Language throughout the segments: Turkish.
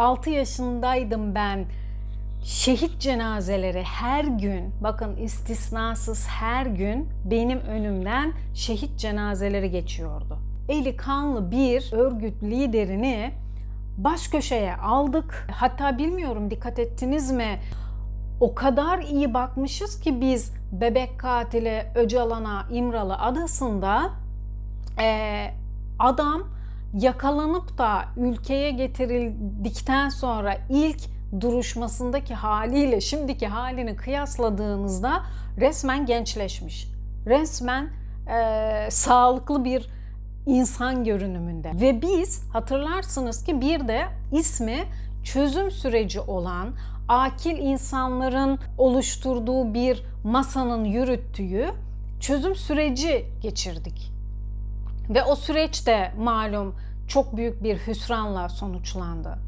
6 yaşındaydım ben. Şehit cenazeleri her gün, bakın istisnasız her gün benim önümden şehit cenazeleri geçiyordu. Eli kanlı bir örgüt liderini baş köşeye aldık. Hatta bilmiyorum dikkat ettiniz mi? O kadar iyi bakmışız ki biz bebek katili Öcalan'a İmralı adasında eee, adam yakalanıp da ülkeye getirildikten sonra ilk duruşmasındaki haliyle şimdiki halini kıyasladığınızda resmen gençleşmiş. Resmen eee, sağlıklı bir insan görünümünde. Ve biz hatırlarsınız ki bir de ismi çözüm süreci olan akil insanların oluşturduğu bir masanın yürüttüğü çözüm süreci geçirdik. Ve o süreç de malum çok büyük bir hüsranla sonuçlandı.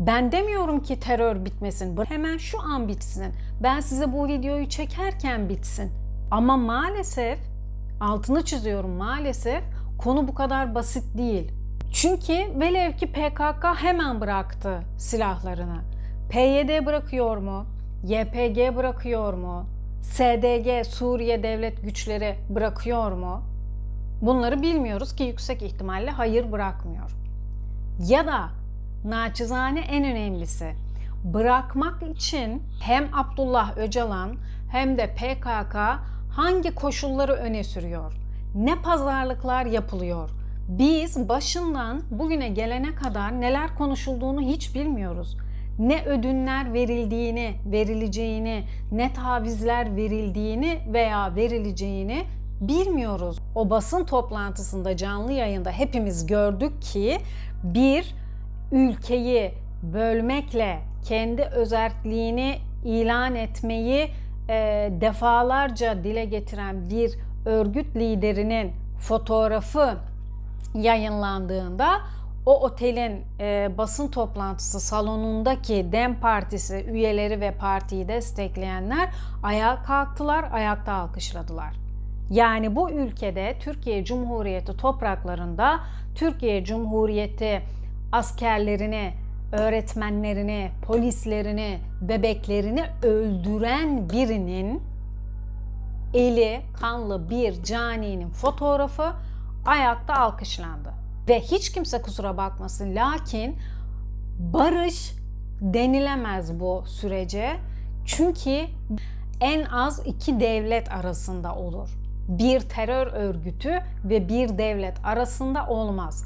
Ben demiyorum ki terör bitmesin. Hemen şu an bitsin. Ben size bu videoyu çekerken bitsin. Ama maalesef altını çiziyorum maalesef konu bu kadar basit değil. Çünkü velev ki PKK hemen bıraktı silahlarını. PYD bırakıyor mu? YPG bırakıyor mu? SDG Suriye Devlet Güçleri bırakıyor mu? Bunları bilmiyoruz ki yüksek ihtimalle hayır bırakmıyor. Ya da naçizane en önemlisi bırakmak için hem Abdullah Öcalan hem de PKK hangi koşulları öne sürüyor? Ne pazarlıklar yapılıyor? Biz başından bugüne gelene kadar neler konuşulduğunu hiç bilmiyoruz. Ne ödünler verildiğini, verileceğini, ne tavizler verildiğini veya verileceğini bilmiyoruz. O basın toplantısında canlı yayında hepimiz gördük ki bir ülkeyi bölmekle kendi özerkliğini ilan etmeyi e, defalarca dile getiren bir örgüt liderinin fotoğrafı yayınlandığında o otelin e, basın toplantısı salonundaki Dem Partisi üyeleri ve partiyi destekleyenler ayağa kalktılar, ayakta alkışladılar. Yani bu ülkede Türkiye Cumhuriyeti topraklarında Türkiye Cumhuriyeti askerlerini, öğretmenlerini, polislerini, bebeklerini öldüren birinin eli kanlı bir caninin fotoğrafı ayakta alkışlandı. Ve hiç kimse kusura bakmasın lakin barış denilemez bu sürece. Çünkü en az iki devlet arasında olur. Bir terör örgütü ve bir devlet arasında olmaz.